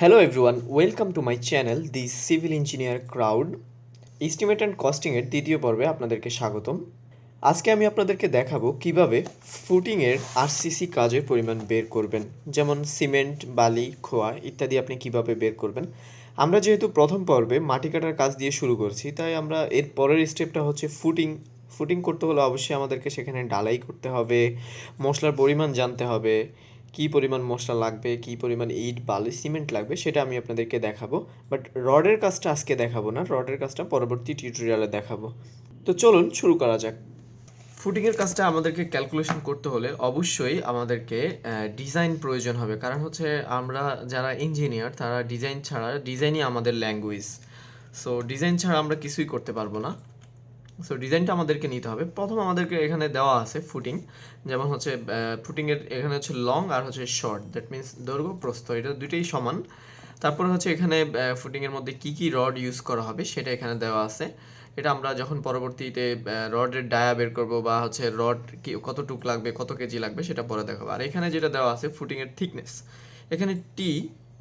Hello everyone, welcome to my channel, the Civil Engineer Crowd. Estimate and কস্টিংয়ের দ্বিতীয় পর্বে আপনাদেরকে স্বাগতম। আজকে আমি আপনাদেরকে দেখাবো কীভাবে ফুটিংয়ের আরসিসি কাজের পরিমাণ বের করবেন। যেমন সিমেন্ট বালি খোয়া ইত্যাদি আপনি কীভাবে বের করবেন। আমরা যেহেতু প্রথম পর্বে মাটি কাটার কাজ দিয়ে শুরু করছি তাই আমরা এর পরের স্টেপটা হচ্ছে ফুটিং ফুটিং করতে হলে অবশ্যই আমাদেরকে সেখানে ডালাই করতে হবে মশলার পরিমাণ জানতে হবে কী পরিমাণ মশলা লাগবে, কী পরিমাণ ইট, বালি, সিমেন্ট লাগবে সেটা আমি আপনাদেরকে দেখাবো। বাট রডের কাজটা আজকে দেখাবো না, রডের কাজটা পরবর্তী টিউটোরিয়ালে দেখাবো। তো চলুন শুরু করা যাক। ফুটিংয়ের কাজটা আমাদেরকে ক্যালকুলেশন করতে হলে অবশ্যই আমাদেরকে ডিজাইন প্রয়োজন হবে। কারণ হচ্ছে আমরা যারা ইঞ্জিনিয়ার তারা ডিজাইন ছাড়া ডিজাইনই আমাদের ল্যাঙ্গুয়েজ সো ডিজাইন ছাড়া আমরা কিছুই করতে পারব না। সো ডিজাইনটা আমাদেরকে নিতে হবে। প্রথম আমাদেরকে এখানে দেওয়া আছে ফুটিং যেমন হচ্ছে ফুটিংয়ের এখানে হচ্ছে লং আর হচ্ছে শর্ট দ্যাট মিন্স দৈর্ঘ্য, প্রস্থ, এটা দুইটাই সমান। তারপরে হচ্ছে এখানে ফুটিংয়ের মধ্যে কি কি রড ইউজ করা হবে সেটা এখানে দেওয়া আছে। এটা আমরা যখন পরবর্তীতে রডের ডায়া বের করব বা হচ্ছে রড কি, কতটুক লাগবে, কত কেজি লাগবে সেটা পরে দেখাবো। আর এখানে যেটা দেওয়া আছে ফুটিংয়ের থিকনেস এখানে টি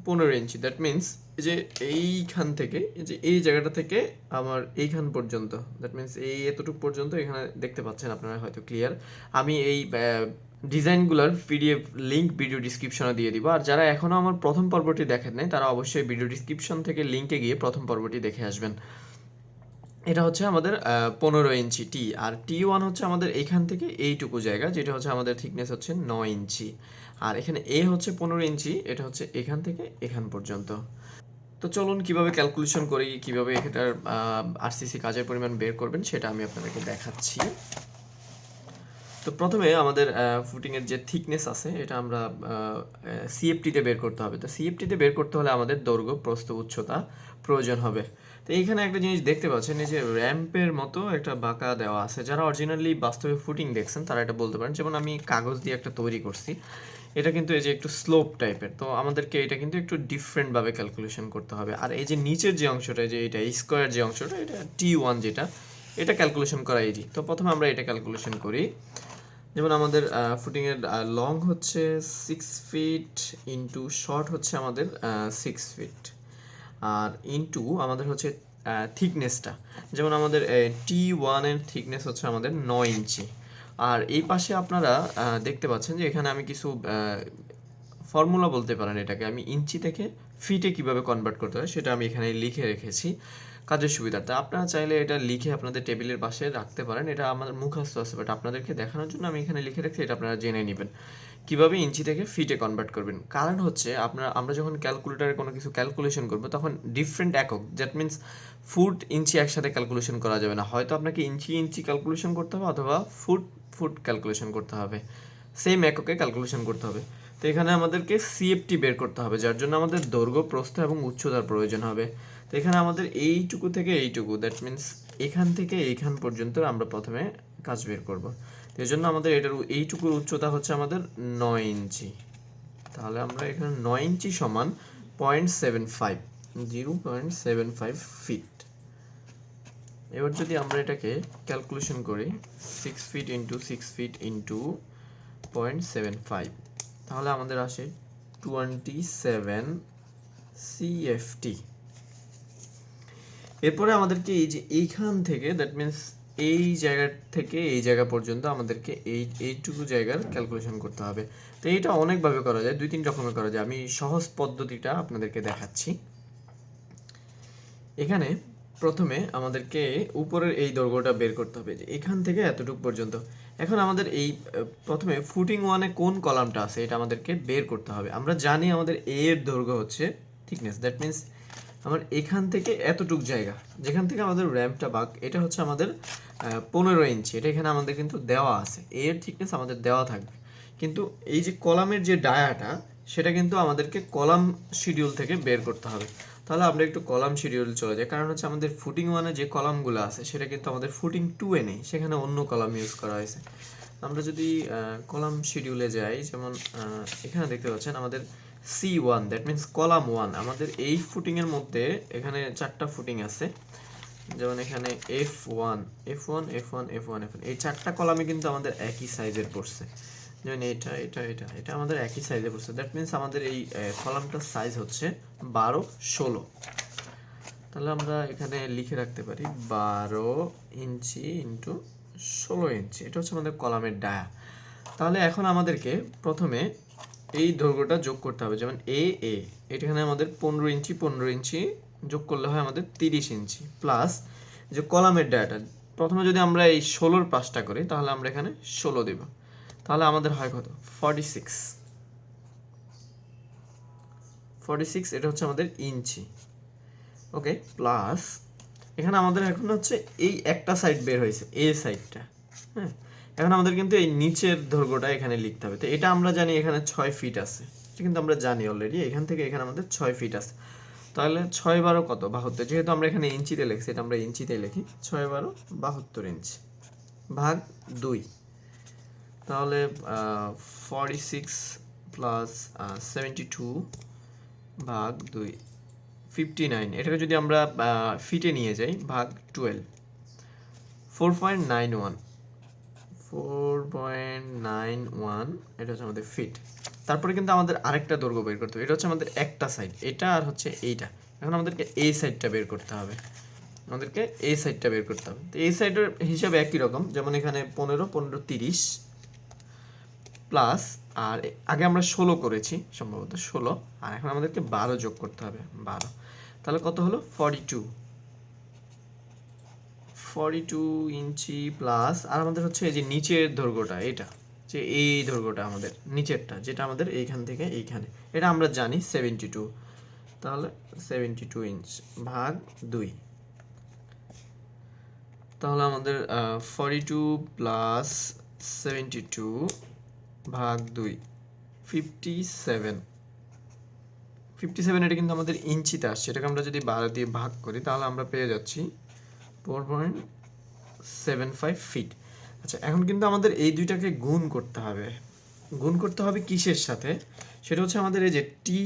পনেরো ইঞ্চি দ্যাট মিন্স যে এইখান থেকে, এই যে এই জায়গাটা থেকে আমার এইখান পর্যন্ত দ্যাট মিন্স এই এতটুকু পর্যন্ত এখানে দেখতে পাচ্ছেন আপনারা হয়তো ক্লিয়ার আমি এই ডিজাইনগুলোর পিডিএফ লিঙ্ক ভিডিও ডিসক্রিপশনে দিয়ে দিব। আর যারা এখনও আমার প্রথম পর্বটি দেখেন নাই, তারা অবশ্যই ভিডিও ডিসক্রিপশন থেকে লিঙ্কে গিয়ে প্রথম পর্বটি দেখে আসবেন। এটা হচ্ছে আমাদের পনেরো ইঞ্চি টি আর টি ওয়ান হচ্ছে আমাদের এইখান থেকে এইটুকু জায়গা, যেটা হচ্ছে আমাদের থিকনেস হচ্ছে নয় ইঞ্চি। আর এখানে এ হচ্ছে পনেরো ইঞ্চি, এটা হচ্ছে এখান থেকে এখান পর্যন্ত। তো চলুন কীভাবে ক্যালকুলেশন করি, কীভাবে এটার আরসিসি কাজের পরিমাণ বের করবেন সেটা আমি আপনাদেরকে দেখাচ্ছি। তো প্রথমে আমাদের ফুটিংয়ের যে থিকনেস আছে, এটা আমরা সিএফটিতে বের করতে হবে। তো সিএফটিতে বের করতে হলে আমাদের দৈর্ঘ্য, প্রস্থ, উচ্চতা প্রয়োজন হবে। তো এইখানে একটা জিনিস দেখতে পাচ্ছেন, এই যে র্যাম্পের মতো একটা বাঁকা দেওয়া আছে। যারা অরিজিনালি বাস্তবে ফুটিং দেখছেন, তারা এটা বলতে পারেন। যেমন আমি কাগজ দিয়ে একটা তৈরি করছি। এটা কিন্তু এই যে একটু স্লোপ টাইপের তো আমাদেরকে এটা কিন্তু একটু ডিফারেন্টভাবে ক্যালকুলেশন করতে হবে। আর এই যে নিচের যে অংশটা যে এটা স্কোয়ার যে অংশটা, এটা টি ওয়ান যেটা, এটা ক্যালকুলেশন করা ইজি তো প্রথমে আমরা এটা ক্যালকুলেশন করি। যেমন আমাদের ফুটিংয়ের লং হচ্ছে সিক্স ফিট ইন্টু শর্ট হচ্ছে আমাদের সিক্স ফিট আর ইন্টু আমাদের হচ্ছে থিকনেসটা যেমন আমাদের টি ওয়ানের থিকনেস হচ্ছে আমাদের নয় ইঞ্চি আর এই পাশে আপনারা দেখতে পাচ্ছেন যে এখানে আমি কিছু ফর্মুলা বলতে পারেন এটাকে। আমি ইঞ্চি থেকে ফিটে কীভাবে কনভার্ট করতে হয় সেটা আমি এখানে লিখে রেখেছি কাজের সুবিধার্থে। আপনারা চাইলে এটা লিখে আপনাদের টেবিলের পাশে রাখতে পারেন। এটা আমার মুখস্থ আছে বাট আপনাদেরকে দেখানোর জন্য আমি এখানে লিখে রাখছি, এটা আপনারা জেনে নেবেন। কীভাবে ইঞ্চি থেকে ফিটে কনভার্ট করবেন? কারণ হচ্ছে, আপনার, আমরা যখন ক্যালকুলেটারে কোনো কিছু ক্যালকুলেশন করব, তখন ডিফারেন্ট একক। দ্যাট মিন্স ফুট ইঞ্চি একসাথে ক্যালকুলেশন করা যাবে না। হয়তো আপনাকে ইঞ্চি ইঞ্চি ক্যালকুলেশন করতে হবে, অথবা ফুট ফুট ক্যালকুলেশন করতে হবে। সেম এককে ক্যালকুলেশন করতে হবে। তো এখানে আমাদেরকে সিএফটি বের করতে হবে, যার জন্য আমাদের দৈর্ঘ্য, প্রস্থ এবং উচ্চতার প্রয়োজন হবে। তো এখানে আমাদের এইটুকু থেকে এইটুকু দ্যাট মিন্স এখান থেকে এইখান পর্যন্ত আমরা প্রথমে কাজ বের করব। এই জন্য আমাদের এটার এইটুকুর উচ্চতা হচ্ছে আমাদের নয় ইঞ্চি। তাহলে আমরা এখানে নয় ইঞ্চি সমান point seven five zero point seven five feet এবার যদি আমরা এটাকে ক্যালকুলেশন করি six feet into six feet into point seven five তাহলে আমাদের আসে টোয়েন্টি সেভেন সিএফটি এরপরে আমাদেরকে এই যে এইখান থেকে দ্যাট মিন্স এই জায়গা থেকে এই জায়গা পর্যন্ত আমাদেরকে এই, এইটুকু জায়গার ক্যালকুলেশন করতে হবে। তো এইটা অনেকভাবে করা যায় দুই তিন রকমের করা যায়। আমি সহজ পদ্ধতিটা আপনাদেরকে দেখাচ্ছি। এখানে প্রথমে আমাদেরকে উপরের এই দৈর্ঘ্যটা বের করতে হবে, যে এখান থেকে এতটুকু পর্যন্ত। এখন আমাদের এই প্রথমে ফুটিং ওয়ানে কোন কলামটা আছে এটা আমাদেরকে বের করতে হবে। আমরা জানি আমাদের এ এর দৈর্ঘ্য হচ্ছে থিকনেস দ্যাট মিন্স আমার এখান থেকে এতটুক জায়গা, যেখান থেকে আমাদের র্যাম্পটা বাক এটা হচ্ছে আমাদের পনেরো ইঞ্চি এটা এখানে আমাদের কিন্তু দেওয়া আছে। এর থিকনেস আমাদের দেওয়া থাকবে। কিন্তু এই যে কলামের যে ডায়াটা, সেটা কিন্তু আমাদেরকে কলাম শিডিউল থেকে বের করতে হবে। তাহলে আমরা একটু কলাম শিডিউল চলে যাই। কারণ হচ্ছে আমাদের ফুটিং ওয়ানে যে কলামগুলো আছে, সেটা কিন্তু আমাদের ফুটিং টু এ নেই, সেখানে অন্য কলাম ইউজ করা হয়েছে। আমরা যদি কলাম শিডিউলে যাই, যেমন এখানে দেখতে পাচ্ছেন আমাদের C one that means column one আমাদের এই ফুটিংয়ের মধ্যে এখানে চারটা ফুটিং আছে। যেমন এখানে F one F one F one F one F one এই চারটা কলামে কিন্তু আমাদের একই সাইজের পড়ছে। যেমন এটা এটা এটা এটা আমাদের একই সাইজে পড়ছে দ্যাট মিন্স আমাদের এই কলামটার সাইজ হচ্ছে বারো, ষোলো। তাহলে আমরা এখানে লিখে রাখতে পারি বারো ইঞ্চি ইন্টু ষোলো ইঞ্চি। এটা হচ্ছে আমাদের কলামের ডায়া। তাহলে এখন আমাদেরকে প্রথমে এই দৈর্ঘ্যটা যোগ করতে হবে। যেমন এ এ এখানে আমাদের পনেরো ইঞ্চি পনেরো ইঞ্চি যোগ করলে হয় আমাদের তিরিশ ইঞ্চি। প্লাস যে কলামের ডায়াটা, প্রথমে যদি আমরা এই ষোলোর পাঁচটা করি, তাহলে আমরা এখানে ষোলো দেব। তাহলে আমাদের হয় কত? ফর্টি সিক্স ফর্টি সিক্স এটা হচ্ছে আমাদের ইঞ্চি। ওকে প্লাস এখানে আমাদের এখন হচ্ছে এই একটা সাইড বের হয়েছে, এ সাইডটা হ্যাঁ এখন আমাদের কিন্তু এই নিচের দৈর্ঘ্যটা এখানে লিখতে হবে। তো এটা আমরা জানি এখানে ছয় ফিট আছে। এটা কিন্তু আমরা জানি অলরেডি এখান থেকে এখানে আমাদের ছয় ফিট আছে। তাহলে ছয় বারো কত? বাহাত্তর। যেহেতু আমরা এখানে ইঞ্চিতে লিখছি, এটা আমরা ইঞ্চিতে লিখি। ছয় বারো, বাহাত্তর ইঞ্চি। ভাগ দুই। তাহলে forty six plus seventy two ভাগ দুই ফিফটি নাইন এটাকে যদি আমরা ফিটে নিয়ে যাই, ভাগ twelve four point nine one four point nine one এটা হচ্ছে আমাদের ফিট তারপরে কিন্তু আমাদের আরেকটা দৈর্ঘ্য বের করতে হবে। এটা হচ্ছে আমাদের একটা সাইড এটা আর হচ্ছে এইটা। এখন আমাদেরকে এই সাইডটা বের করতে হবে। আমাদেরকে এই সাইডটা বের করতে হবে। তো এই সাইডের হিসাবে একই রকম। যেমন এখানে পনেরো পনেরো তিরিশ। প্লাস আর আগে আমরা ষোলো করেছি, সম্ভবত ষোলো, আর এখন আমাদেরকে বারো যোগ করতে হবে, বারো। তাহলে কত হলো? Forty two forty two inch plus আর আমাদের হচ্ছে এই যে নিচের দৈর্ঘ্যটা, এটা, যে এই দৈর্ঘ্যটা আমাদের, নিচেরটা, যেটা আমাদের এইখান থেকে এইখানে, এটা আমরা জানি সেভেন্টি টু তাহলে সেভেন্টি টু ইঞ্চ ভাগ দুই। তাহলে আমাদের forty two plus seventy two ভাগ দুই ফিফটি সেভেন ফিফটি সেভেন এটা কিন্তু আমাদের ইঞ্চিতে আসছে, এটাকে আমরা যদি বারো দিয়ে ভাগ করি, তাহলে আমরা পেয়ে যাচ্ছি four point seven five feet আচ্ছা এখন কিন্তু আমাদের এই দুইটাকে গুণ করতে হবে। গুণ করতে হবে কিসের সাথে? সেটা হচ্ছে আমাদের এই যে টি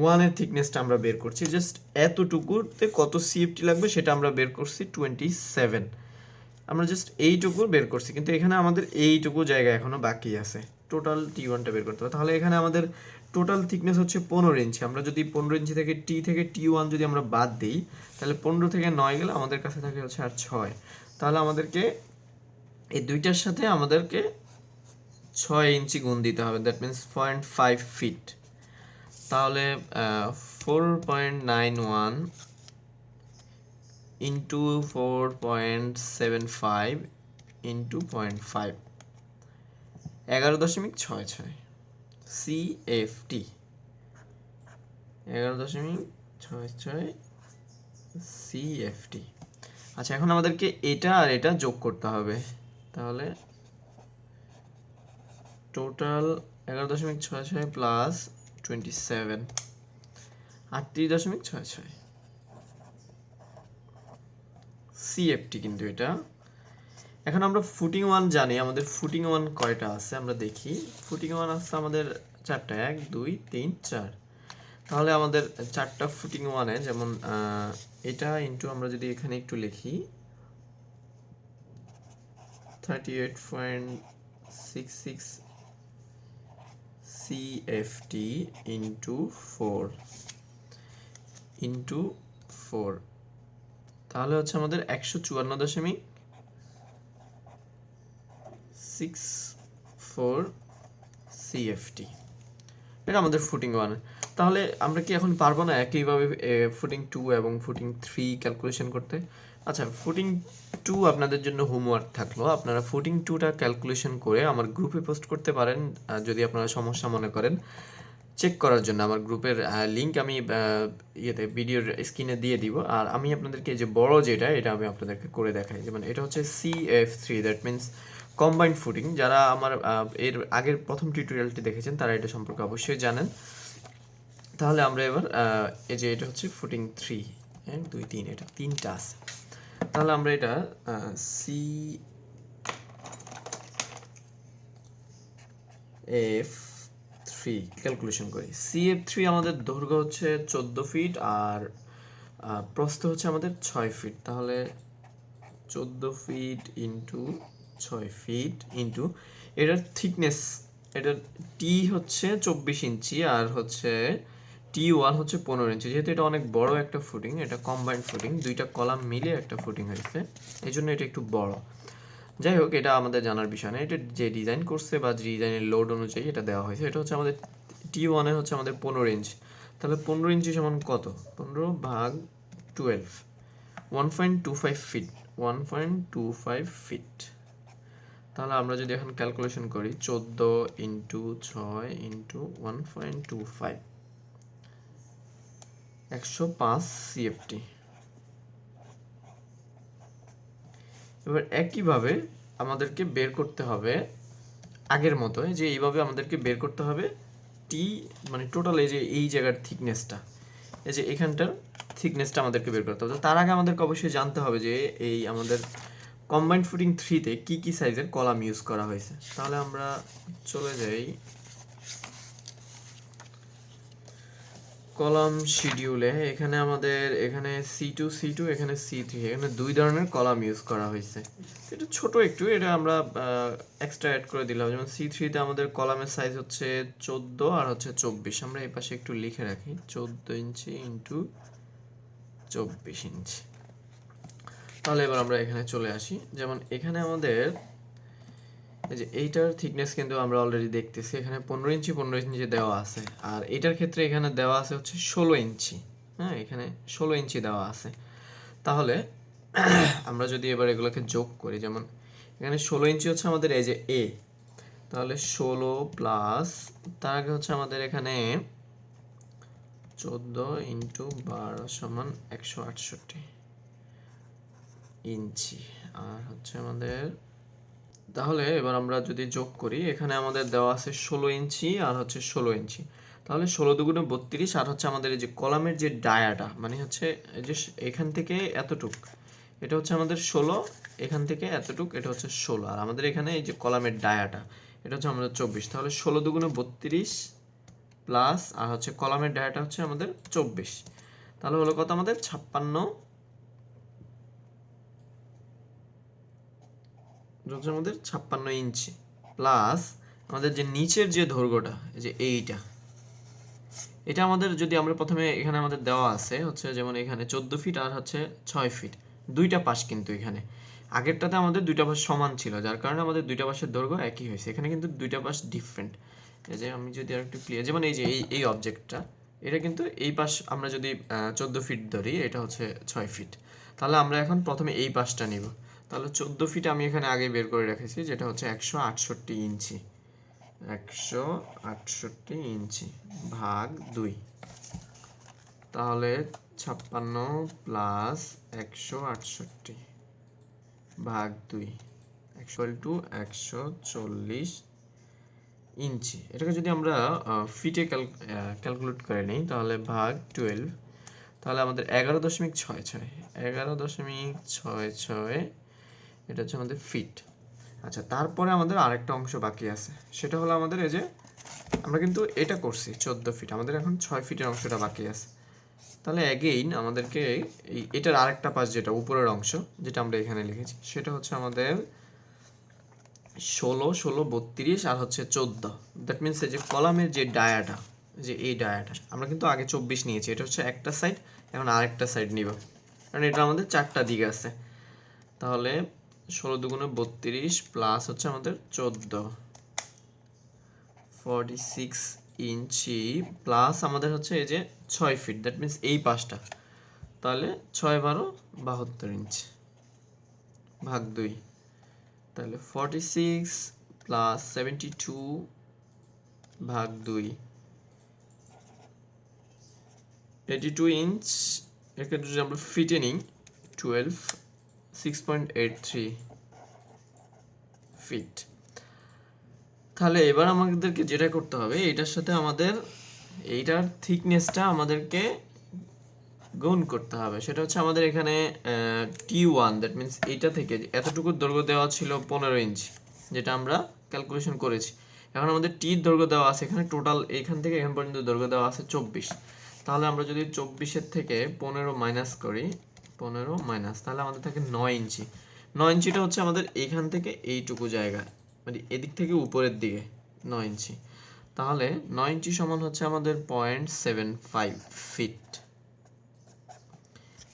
ওয়ানের থিকনেসটা আমরা বের করছি জাস্ট এতটুকুতে কত সিএফটি লাগবে সেটা আমরা বের করছি টোয়েন্টি সেভেন আমরা জাস্ট এইটুকু বের করছি, কিন্তু এখানে আমাদের এইটুকু জায়গা এখনও বাকি আছে। টোটাল টি ওয়ানটা বের করতে হবে। তাহলে এখানে আমাদের টোটাল থিকনেস হচ্ছে পনেরো ইঞ্চি আমরা যদি পনেরো ইঞ্চি থেকে টি থেকে টি ওয়ান যদি আমরা বাদ দিই, তাহলে পনেরো থেকে নয় গেলে আমাদের কাছে থাকে হচ্ছে আর ছয়। তাহলে আমাদেরকে এই দুইটার সাথে আমাদেরকে ছয় ইঞ্চি গুণ দিতে হবে। That means point five feet তাহলে four point nine one into four point seven five into point five এগারো দশমিক ছয় ছয়। সিএফটি এগারো দশমিক ছয় ছয় সিএফটি আচ্ছা এখন আমাদেরকে এটা আর এটা যোগ করতে হবে। তাহলে টোটাল এগারো দশমিক ছয় ছয় প্লাস টোয়েন্টি সেভেন আটত্রিশ দশমিক ছয় ছয়। সিএফটি কিন্তু এটা। এখন আমরা ফুটিং ওয়ান জানি, আমাদের ফুটিং ওয়ান কয়টা আছে আমরা দেখি। ফুটিং ওয়ান আছে আমাদের চারটা, এক, দুই, তিন, চার। তাহলে আমাদের চারটা ফুটিং ওয়ানে যেমন এটা ইন্টু আমরা যদি এখানে একটু লিখি thirty eight point six six CFT into four into four তাহলে হচ্ছে আমাদের একশো চুয়ান্ন দশমিক সিক্স ফোর সিএফটি এটা আমাদের ফুটিং ওয়ান তাহলে আমরা কি এখন পারব না একইভাবে ফুটিং টু এবং ফুটিং থ্রি ক্যালকুলেশন করতে? আচ্ছা ফুটিং টু আপনাদের জন্য হোমওয়ার্ক থাকল। আপনারা ফুটিং টুটা ক্যালকুলেশন করে আমার গ্রুপে পোস্ট করতে পারেন যদি আপনারা সমস্যা মনে করেন। চেক করার জন্য আমার গ্রুপের লিংক আমি ইয়েতে ভিডিওর স্ক্রিনে দিয়ে দিব। আর আমি আপনাদেরকে যে বড় যেটা, এটা আমি আপনাদেরকে করে দেখাই। যেমন এটা হচ্ছে C F three that means combined footing যারা আমার এর আগের প্রথম টিউটোরিয়ালটি দেখেছেন, তারা এটা সম্পর্কে অবশ্যই জানেন। তাহলে আমরা এবার এই যে এটা হচ্ছে ফুটিং থ্রি হ্যাঁ দুই, তিন, এটা তিনটা আছে। তাহলে আমরা এটা সি এফ থ্রি ক্যালকুলেশন করি। সি এফ থ্রি আমাদের দৈর্ঘ্য হচ্ছে চোদ্দ ফিট আর প্রস্থ হচ্ছে আমাদের ছয় ফিট তাহলে চোদ্দ ফিট ইন্টু ছয় ফিট ইন্টু এটার থিকনেস এটা টি হচ্ছে চব্বিশ ইঞ্চি আর হচ্ছে টি ওয়ান হচ্ছে পনেরো ইঞ্চি। যেহেতু এটা অনেক বড় একটা ফুটিং এটা কম্বাইন্ড ফুটিং দুইটা কলাম মিলে একটা ফুটিং হয়েছে এই জন্য এটা একটু বড়। যাই হোক, এটা আমাদের জানার বিষয় না। এটা যে ডিজাইন করছে বা ডিজাইনের লোড অনুযায়ী এটা দেওয়া হয়েছে, এটা হচ্ছে আমাদের টি ওয়ানে হচ্ছে আমাদের পনেরো ইঞ্চি। তাহলে পনেরো ইঞ্চি সমান কত? পনেরো ভাগ twelve one point two five feet one point two five feet তাহলে আমরা যদি এখন ক্যালকুলেশন করি চোদ্দ ইন্টু ছয় into one point two five একশো পাঁচ সিএফটি এবার একইভাবে আমাদেরকে বের করতে হবে আগের মতো যে এইভাবে আমাদেরকে বের করতে হবে টি মানে টোটাল এই যে এই জায়গার থিকনেসটা এই যে এখানটার থিকনেসটা আমাদেরকে বের করতে হবে। তার আগে আমাদেরকে অবশ্যই জানতে হবে যে এই আমাদের কম্বাইন্ড ফুটিং থ্রিতে কি কি সাইজের কলাম ইউজ করা হয়েছে? তাহলে আমরা চলে যাই। কলাম শিডিউলে এখানে আমাদের, এখানে সি টু সি টু এখানে সি থ্রি এখানে দুই ধরনের কলাম ইউজ করা হয়েছে। এটা ছোট একটু, এটা আমরা এক্সট্রা অ্যাড করে দিলাম। যেমন সি থ্রিতে আমাদের কলামের সাইজ হচ্ছে চোদ্দ আর হচ্ছে চব্বিশ। আমরা এই পাশে একটু লিখে রাখি। চোদ্দ ইঞ্চি ইন্টু চব্বিশ ইঞ্চি। তাহলে এবার আমরা এখানে চলে আসি। যেমন এখানে আমাদের এই যে এইটার থিকনেস কিন্তু আমরা অলরেডি দেখতেছি। এখানে পনেরো ইঞ্চি পনেরো ইঞ্চি দেওয়া আছে। আর এটার ক্ষেত্রে এখানে দেওয়া আছে হচ্ছে ষোলো ইঞ্চি। হ্যাঁ এখানে ষোলো ইঞ্চি দেওয়া আছে। তাহলে আমরা যদি এবার এগুলোকে যোগ করি, যেমন এখানে ষোলো ইঞ্চি হচ্ছে আমাদের এই যে এ তাহলে ষোলো প্লাস তার আগে হচ্ছে আমাদের এখানে চোদ্দ ইন্টু বারো সমান একশো আটষট্টি। ইঞ্চি। আর হচ্ছে আমাদের, তাহলে এবার আমরা যদি যোগ করি, এখানে আমাদের দেওয়া আছে ষোলো ইঞ্চি আর হচ্ছে ষোলো ইঞ্চি। তাহলে ষোলো দুগুণে বত্রিশ, আর হচ্ছে আমাদের এই যে কলামের যে ডায়াটা মানে হচ্ছে এই যে এখান থেকে এতটুক, এটা হচ্ছে আমাদের ষোলো, এখান থেকে এতটুক, এটা হচ্ছে ষোলো। আর আমাদের এখানে এই যে কলামের ডায়াটা, এটা হচ্ছে আমাদের চব্বিশ। তাহলে ষোলো দুগুণে বত্রিশ প্লাস, আর হচ্ছে কলামের ডায়াটা হচ্ছে আমাদের চব্বিশ। তাহলে হলো কত আমাদের? ছাপ্পান্ন হচ্ছে আমাদের ছাপ্পান্ন ইঞ্চি। প্লাস আমাদের যে নিচের যে দৈর্ঘ্যটা, এই যে এইটা, এটা আমাদের যদি আমরা প্রথমে এখানে আমাদের দেওয়া আছে, হচ্ছে যেমন এখানে চোদ্দ ফিট আর হচ্ছে ছয় ফিট দুইটা পাশ কিন্তু এখানে। আগেরটাতে আমাদের দুইটা পাশ সমান ছিল, যার কারণে আমাদের দুইটা পাশের দৈর্ঘ্য একই হয়েছে। এখানে কিন্তু দুইটা পাশ ডিফারেন্ট এই যে আমি যদি আর একটু ক্লিয়ার যেমন এই যে এই এই অবজেক্টটা এটা কিন্তু এই পাশ আমরা যদি চোদ্দ ফিট ধরি, এটা হচ্ছে ছয় ফিট তাহলে আমরা এখন প্রথমে এই পাশটা নিব। তাহলে চোদ্দ ফিট আমি এখানে আগে বের করে রেখেছি, যেটা হচ্ছে একশো আটষট্টি ইঞ্চি। একশো আটষট্টি ইঞ্চি ভাগ দুই। তাহলে ছাপ্পান্ন প্লাস একশো আটষট্টি ভাগ দুই, একশো টু একশো চল্লিশ ইঞ্চি। এটাকে যদি আমরা ফিটে ক্যালকুলেট করে নিই, তাহলে ভাগ টুয়েলভ তাহলে আমাদের এগারো দশমিক ছয় ছয়, এগারো দশমিক ছয় ছয় এটা হচ্ছে আমাদের ফিট আচ্ছা তারপরে আমাদের আরেকটা অংশ বাকি আছে। সেটা হলো আমাদের এই যে আমরা কিন্তু এটা করছি, চোদ্দ ফিট আমাদের এখন ছয় ফিটের অংশটা বাকি আছে। তাহলে অ্যাগেইন আমাদেরকে এই এটার আরেকটা পাশ যেটা, উপরের অংশ, যেটা আমরা এখানে লিখেছি, সেটা হচ্ছে আমাদের ষোলো ষোলো, বত্রিশ আর হচ্ছে চোদ্দ। দ্যাট মিনস এই যে কলামের যে ডায়াটা যে এই ডায়াটা আমরা কিন্তু আগে চব্বিশ নিয়েছি। এটা হচ্ছে একটা সাইড এখন আরেকটা সাইড নিব। কারণ এটা আমাদের চারটা দিক আছে। তাহলে ষোলো দুগুণে বত্রিশ প্লাস হচ্ছে আমাদের চোদ্দ। ফর্টি সিক্স ইঞ্চি প্লাস আমাদের হচ্ছে এই যে ছয় ফিট দ্যাট মিনস এই পাশটা তাহলে ছয় বারো বাহাত্তর ইঞ্চি ভাগ দুই। তাহলে forty six plus seventy two ভাগ দুই। এইটি টু ইঞ্চ একে যদি আমরা ফিটে নিই twelve six point eight three feet তাহলে এবার আমাদেরকে যেটা করতে হবে এটার সাথে আমাদের, এইটার থিকনেসটা আমাদেরকে গুণ করতে হবে। সেটা হচ্ছে আমাদের এখানে টি ওয়ান দ্যাট মিনস এইটা থেকে এতটুকু দৈর্ঘ্য দেওয়া ছিল পনেরো ইঞ্চি যেটা আমরা ক্যালকুলেশন করেছি। এখন আমাদের টির দৈর্ঘ্য দেওয়া আছে, এখানে টোটাল এখান থেকে এখান পর্যন্ত দৈর্ঘ্য দেওয়া আছে চব্বিশ। তাহলে আমরা যদি চব্বিশের থেকে পনেরো মাইনাস করি পনেরো মাইনাস, তাহলে আমাদের থাকে নয় ইঞ্চি। নয় ইঞ্চিটা হচ্ছে আমাদের এইখান থেকে এইটুকু জায়গা মানে এদিক থেকে উপরের দিকে, নয় ইঞ্চি। তাহলে নয় ইঞ্চি সমান হচ্ছে আমাদের পয়েন্ট সেভেন ফাইভ ফিট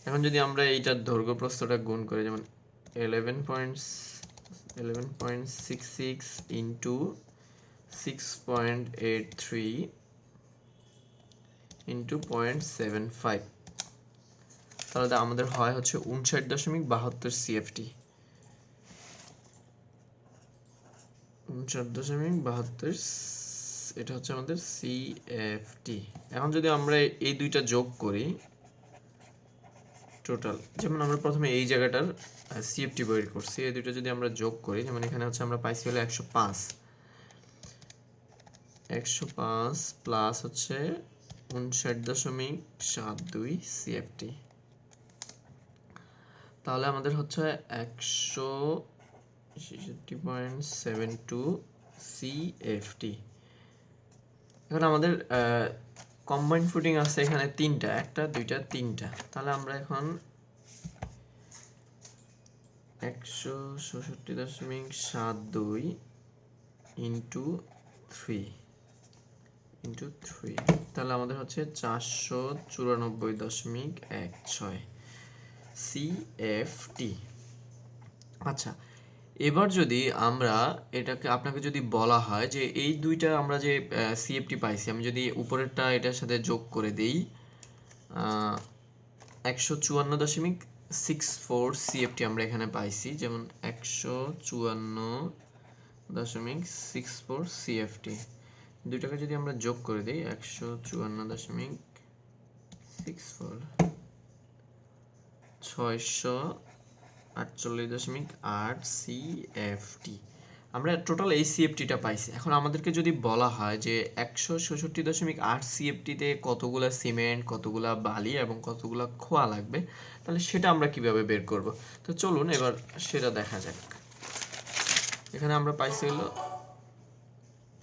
এখন যদি আমরা এইটার দৈর্ঘ্য প্রস্থটা গুণ করি, যেমন eleven point eleven point six six into six point eight three into point seven five তাহলে আমাদের হয় হচ্ছে উনষাট দশমিক বাহাত্তর সিএফটি উনষাট দশমিক বাহাত্তর এটা হচ্ছে আমাদের সিএফটি এখন যদি আমরা এই দুইটা যোগ করি টোটাল যেমন আমরা প্রথমে এই জায়গাটার সিএফটি বের করছি, এই দুইটা যদি আমরা যোগ করি, যেমন এখানে হচ্ছে আমরা পাইছি হলো একশো পাঁচ। একশো পাঁচ প্লাস হচ্ছে উনষাট দশমিক সাত দুই সিএফটি তাহলে আমাদের হচ্ছে একশো ছেষট্টি পয়েন্ট সেভেন টু এখন আমাদের কম্বাইন ফুটিং আছে এখানে তিনটা, একটা, দুইটা, তিনটা। তাহলে আমরা এখন একশো ষষট্টি দশমিক সাত দুই ইন্টু থ্রি ইন্টু থ্রি তাহলে আমাদের হচ্ছে চারশো চুরানব্বই দশমিক এক ছয়। সিএফটি আচ্ছা এবার যদি আমরা এটাকে, আপনাকে যদি বলা হয় যে এই দুইটা আমরা যে সিএফটি পাইছি, আমি যদি উপরেরটা এটার সাথে যোগ করে দেই একশো চুয়ান্ন দশমিক সিক্স ফোর সিএফটি আমরা এখানে পাইছি, যেমন একশো চুয়ান্ন দশমিক সিক্স ফোর সিএফটি দুইটাকে যদি আমরা যোগ করে দিই, একশো চুয়ান্ন দশমিক সিক্স ফোর ছয়শো আটচল্লিশ দশমিক আট আমরা টোটাল এই সিএফটিটা পাইছি। এখন আমাদেরকে যদি বলা হয় যে একশো ষষট্টি দশমিক আট সিএফটিতে কতগুলা সিমেন্ট, কতগুলা বালি এবং কতগুলা খোয়া লাগবে, তাহলে সেটা আমরা কীভাবে বের করব? তো চলুন এবার সেটা দেখা যাক। এখানে আমরা পাইছি হলো,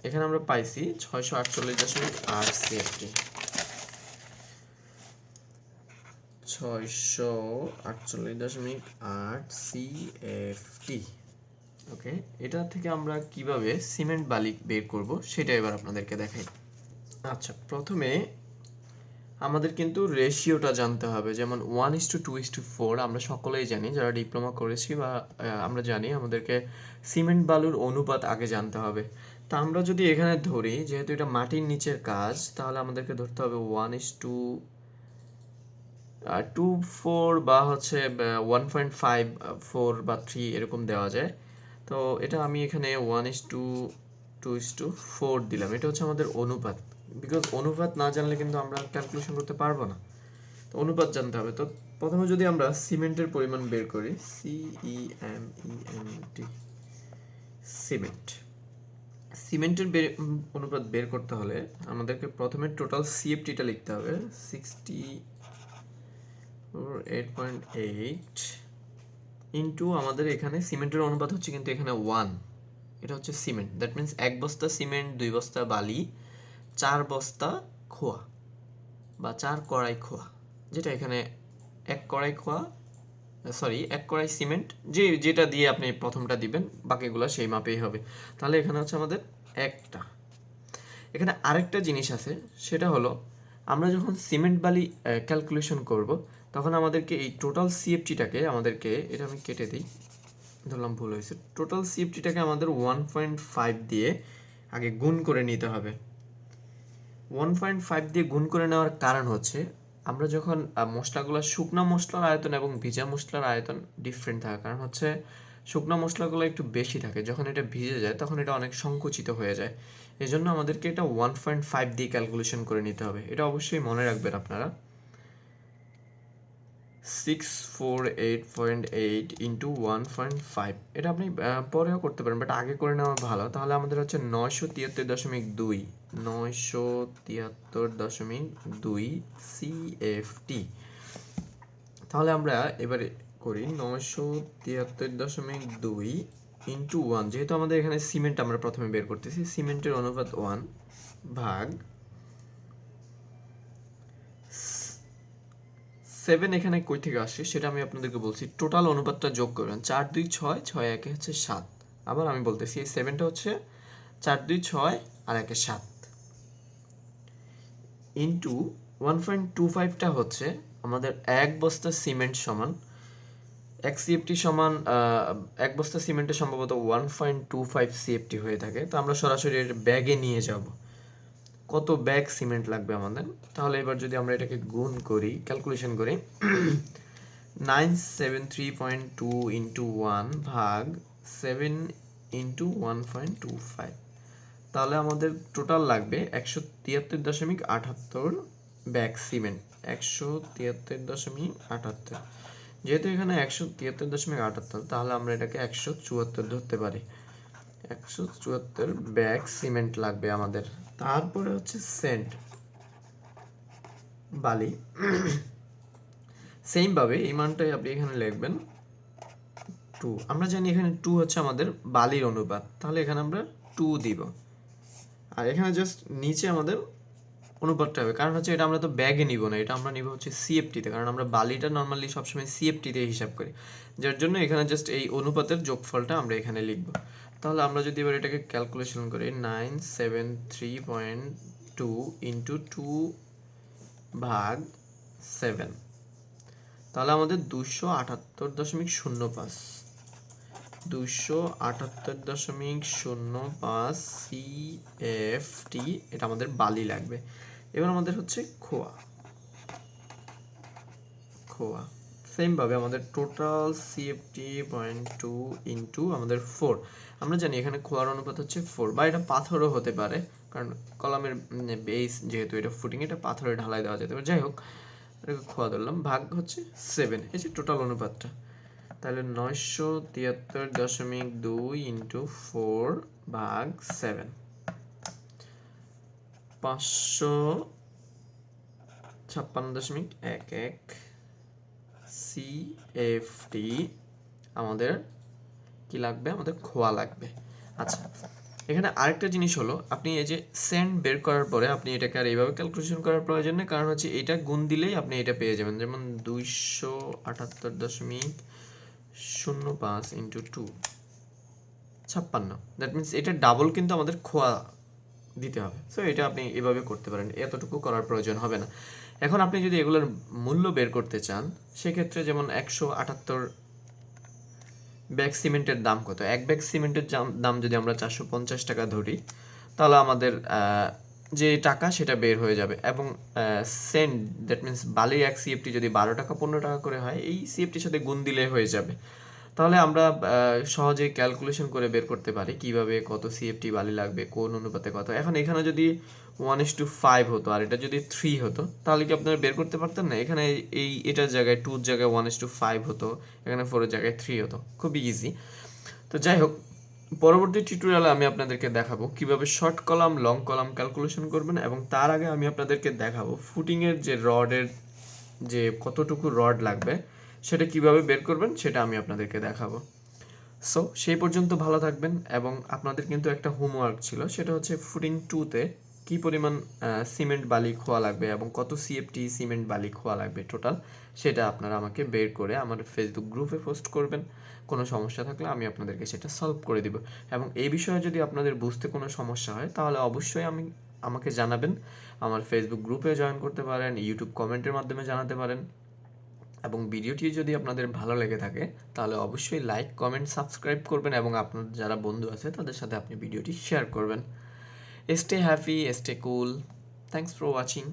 এখানে আমরা পাইছি ছয়শো আটচল্লিশ দশমিক আট সিএফটি ছয়শো আটচল্লিশ দশমিক আট সিএফটি ওকে, এটা থেকে আমরা কীভাবে সিমেন্ট বালি বের করব সেটা এবার আপনাদেরকে দেখাই। আচ্ছা প্রথমে আমাদের কিন্তু রেশিওটা জানতে হবে, যেমন one is two two is two four আমরা সকলেই জানি, যারা ডিপ্লোমা করেছি বা আমরা জানি, আমাদেরকে সিমেন্ট বালুর অনুপাত আগে জানতে হবে। তা আমরা যদি এখানে ধরি, যেহেতু এটা মাটির নিচের কাজ, তাহলে আমাদেরকে ধরতে হবে one is two two four বা হচ্ছে ওয়ান পয়েন্ট ফাইভ ফোর বা থ্রি এরকম দেওয়া যায়। তো এটা আমি এখানে one is two two is two four দিলাম। এটা হচ্ছে আমাদের অনুপাত। বিকজ অনুপাত না জানলে কিন্তু আমরা ক্যালকুলেশন করতে পারব না। তো অনুপাত জানতে হবে। তো প্রথমে যদি আমরা সিমেন্টের পরিমাণ বের করি C E M E M T cement. সিমেন্টের বের, অনুপাত বের করতে হলে আমাদেরকে প্রথমে টোটাল সিএফটিটা লিখতে হবে। Sixty eight point eight into আমাদের এখানে সিমেন্টের অনুপাত হচ্ছে কিন্তু এখানে ওয়ান এটা হচ্ছে সিমেন্ট। দ্যাট মিন্স এক বস্তা সিমেন্ট, দুই বস্তা বালি, চার বস্তা খোয়া বা চার কড়াই খোয়া। যেটা এখানে এক কড়াই খোয়া সরি এক কড়াই সিমেন্ট, যে যেটা দিয়ে আপনি প্রথমটা দিবেন, বাকিগুলো সেই মাপেই হবে। তাহলে এখানে হচ্ছে আমাদের একটা। এখানে আরেকটা জিনিস আছে, সেটা হলো আমরা যখন সিমেন্ট বালি ক্যালকুলেশন করব তখন আমাদেরকে এই টোটাল সিএফটিটাকে আমাদেরকে, এটা আমি কেটে দিই, ধরলাম ভুল হয়েছে। টোটাল সিএফটিটাকে আমাদের ওয়ান পয়েন্ট ফাইভ দিয়ে আগে গুণ করে নিতে হবে। ওয়ান পয়েন্ট ফাইভ দিয়ে গুণ করে নেওয়ার কারণ হচ্ছে, আমরা যখন মশলাগুলো, শুকনো মশলার আয়তন এবং ভিজা মশলার আয়তন ডিফারেন্ট থাকে। কারণ হচ্ছে, শুকনো মশলাগুলো একটু বেশি থাকে। যখন এটা ভিজে যায়, তখন এটা অনেক সংকুচিত হয়ে যায়। এই জন্য আমাদেরকে এটা ওয়ান পয়েন্ট ফাইভ দিয়ে ক্যালকুলেশন করে নিতে হবে। এটা অবশ্যই মনে রাখবেন আপনারা। Six four eight point eight into one point five এটা আপনি পরেও করতে পারেন বাট আগে করে নেওয়া ভালো। তাহলে আমাদের হচ্ছে নয়শো তিয়াত্তর দশমিক দুই, নয়শো তিয়াত্তর দশমিক দুই সিএফটি তাহলে আমরা এবারে করি নয়শো তিয়াত্তর দশমিক দুই ইন্টু ওয়ান যেহেতু আমাদের এখানে সিমেন্ট আমরা প্রথমে বের করতেছি সিমেন্টের অনুপাত ওয়ান ভাগ সেভেন এখানে কই থেকে আসে, সেটা আমি আপনাদেরকে বলছি। টোটাল অনুপাতটা যোগ করবেন। চার, দুই, ছয় ছয়, একে হচ্ছে সাত। আবার আমি বলতেছি, এই সেভেনটা হচ্ছে চার, দুই, ছয় আর একে সাত। ইন্টু ওয়ান পয়েন্ট টু ফাইভটা হচ্ছে আমাদের এক বস্তা সিমেন্ট সমান। এক সিএফটি সমান এক বস্তা সিমেন্টের সম্ভবত one point two five CFT হয়ে থাকে। তো আমরা সরাসরি ব্যাগে নিয়ে যাব। কত ব্যাগ সিমেন্ট লাগবে আমাদের? তাহলে এবার যদি আমরা এটাকে গুণ করি ক্যালকুলেশন করি nine seven three point two into one ভাগ seven into one point two five তাহলে আমাদের টোটাল লাগবে একশো তিয়াত্তর দশমিক আটাত্তর ব্যাগ সিমেন্ট একশো তিয়াত্তর দশমিক আটাত্তর। যেহেতু এখানে একশো তিয়াত্তর দশমিক আটাত্তর, তাহলে আমরা এটাকে একশো চুয়াত্তর ধরতে পারি। একশো চুয়াত্তর ব্যাগ সিমেন্ট লাগবে আমাদের। তারপরে হচ্ছে সেন্ট বালি। সেম ভাবে এই মানটাই আপনি এখানে লিখবেন টু। আমরা জানি এখানে টু হচ্ছে আমাদের বালির অনুপাত, তাহলে এখানে আমরা টু দিব। আর এখানে জাস্ট নিচে আমাদের অনুপাতটা হবে, কারণ হচ্ছে এটা আমরা তো ব্যাগে নিব না, এটা আমরা নিব হচ্ছে সিএফটিতে কারণ আমরা বালিটা নর্মালি সবসময় সিএফটিতে হিসাব করি। যার জন্য এখানে জাস্ট এই অনুপাতের যোগফলটা আমরা এখানে লিখব। তাহলে আমরা যদি এবার এটাকে ক্যালকুলেশন করি nine seven three point two into two ভাগ সেভেন তাহলে আমাদের দুশো আটাত্তর দশমিক শূন্য পাঁচ। দুশো আটাত্তর দশমিক শূন্য পাঁচ সি এফ টি এটা আমাদের বালি লাগবে। এবার আমাদের হচ্ছে খোয়া। খোয়া। সেমভাবে আমাদের total CFT point two into আমাদের ফোর আমরা জানি এখানে খোয়ার অনুপাত হচ্ছে ফোর বা এটা পাথরও হতে পারে, কারণ কলামের বেস যেহেতু এটা ফুটিং এটা পাথরে ঢালাই দেওয়া যেতে পারে। যাই হোক, এটাকে খোয়া ধরলাম। ভাগ হচ্ছে সেভেন এই যে টোটাল অনুপাতটা। তাহলে নয়শো তিয়াত্তর দশমিক দুই ইন্টু ফোর ভাগ সেভেন পাঁচশো ছাপ্পান্ন দশমিক এক এক সি এফ টি আমাদের কি লাগবে? আমাদের খোয়া লাগবে। আচ্ছা এখানে আরেকটা জিনিস হলো, আপনি এই যে সেন্ট বের করার পরে আপনি এটাকে আর এইভাবে ক্যালকুলেশন করার প্রয়োজন নেই, কারণ হচ্ছে এটা গুণ দিলেই আপনি এটা পেয়ে যাবেন। যেমন দুইশো আটাত্তর দশমিক শূন্য পাঁচ ইন্টু টু ছাপ্পান্ন। দ্যাট মিনস এটা ডাবল কিন্তু আমাদের খোয়া দিতে হবে। সো এটা আপনি এভাবে করতে পারেন। এতটুকু করার প্রয়োজন হবে না। এখন আপনি যদি এগুলোর মূল্য বের করতে চান, সেক্ষেত্রে যেমন একশো আটাত্তর ব্যাগ সিমেন্টের দাম কত? এক ব্যাগ সিমেন্টের দাম যদি আমরা চারশো পঞ্চাশ টাকা ধরি, তাহলে আমাদের যে টাকা সেটা বের হয়ে যাবে। এবং সেন্ট, দ্যাট মিন্স বালির এক সিএফটি যদি বারো টাকা, পনেরো টাকা করে হয়, এই সিএফটির সাথে গুণ দিলে হয়ে যাবে। তাহলে আমরা সহজে ক্যালকুলেশন করে বের করতে পারি কীভাবে কত সিএফটি বালি লাগবে, কোন অনুপাতে কত। এখন এখানে যদি ওয়ান ইস টু ফাইভ হতো, আর এটা যদি থ্রি হতো, তাহলে কি আপনারা বের করতে পারতেন না? এখানে এই, এটার জায়গায় টুর জায়গায় ওয়ান ইস টু ফাইভ হতো, এখানে ফোরের জায়গায় থ্রি হতো। খুবই ইজি তো যাই হোক, পরবর্তী টিউটোরিয়ালে আমি আপনাদেরকে দেখাবো কীভাবে short column long column calculation করবেন এবং তার আগে আমি আপনাদেরকে দেখাবো ফুটিংয়ের যে রডের যে কতটুকু রড লাগবে, সেটা কীভাবে বের করবেন সেটা আমি আপনাদেরকে দেখাবো। সো সেই পর্যন্ত ভালো থাকবেন এবং আপনাদের কিন্তু একটা হোমওয়ার্ক ছিল, সেটা হচ্ছে ফুটিং টুতে কি পরিমাণ সিমেন্ট বালি খোয়া লাগবে এবং কত সিএফটি সিমেন্ট বালি খোয়া লাগবে টোটাল সেটা আপনারা আমাকে বের করে আমার ফেসবুক গ্রুপে পোস্ট করবেন। কোনো সমস্যা থাকলে আমি আপনাদেরকে সেটা সলভ করে দিব। এবং এই বিষয়ে যদি আপনাদের বুঝতে কোনো সমস্যা হয়, তাহলে অবশ্যই আমি, আমাকে জানাবেন। আমার ফেসবুক গ্রুপে জয়েন করতে পারেন ইউটিউব কমেন্টের মাধ্যমে জানাতে পারেন। এবং ভিডিওটি যদি আপনাদের ভালো লেগে থাকে, তাহলে অবশ্যই লাইক কমেন্ট সাবস্ক্রাইব করবেন এবং আপনার যারা বন্ধু আছে, তাদের সাথে আপনি ভিডিওটি শেয়ার করবেন। Stay happy stay cool thanks for watching